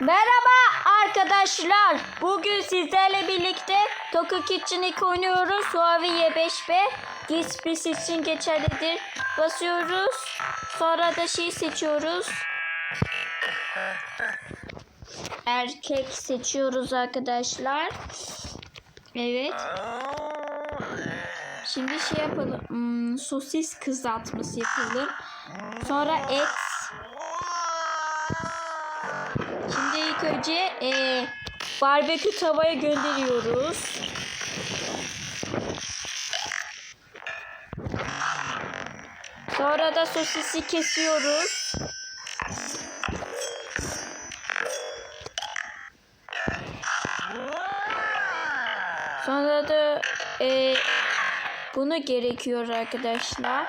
Merhaba arkadaşlar. Bugün sizlerle birlikte Toku Kitchen 2 oynuyoruz. Huawei Y5B. Gizpris için geçerlidir. Basıyoruz. Sonra da şey seçiyoruz. Erkek seçiyoruz arkadaşlar. Evet. Şimdi şey yapalım. Hmm, sosis kızartması yapalım. Sonra et. İlk önce eee barbekü tavaya gönderiyoruz. Sonra da sosisi kesiyoruz. Sonra da eee, bunu gerekiyor arkadaşlar.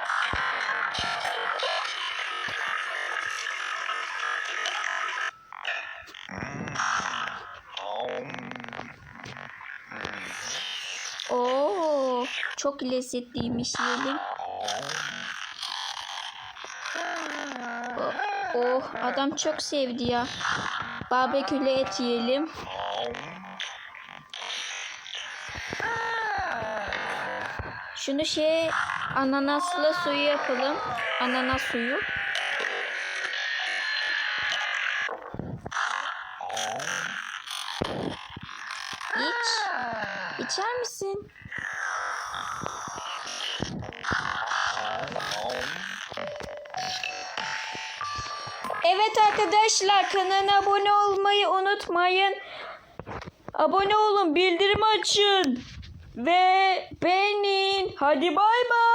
Oo, çok lezzetliymiş yiyelim. Oh, oh, adam çok sevdi ya. Barbekülü et yiyelim. Şunu şey ananaslı suyu yapalım. Ananas suyu. İç. İçer misin? Evet arkadaşlar kanala abone olmayı unutmayın. Abone olun, bildirim açın ve beğenin. Hadi bay bay.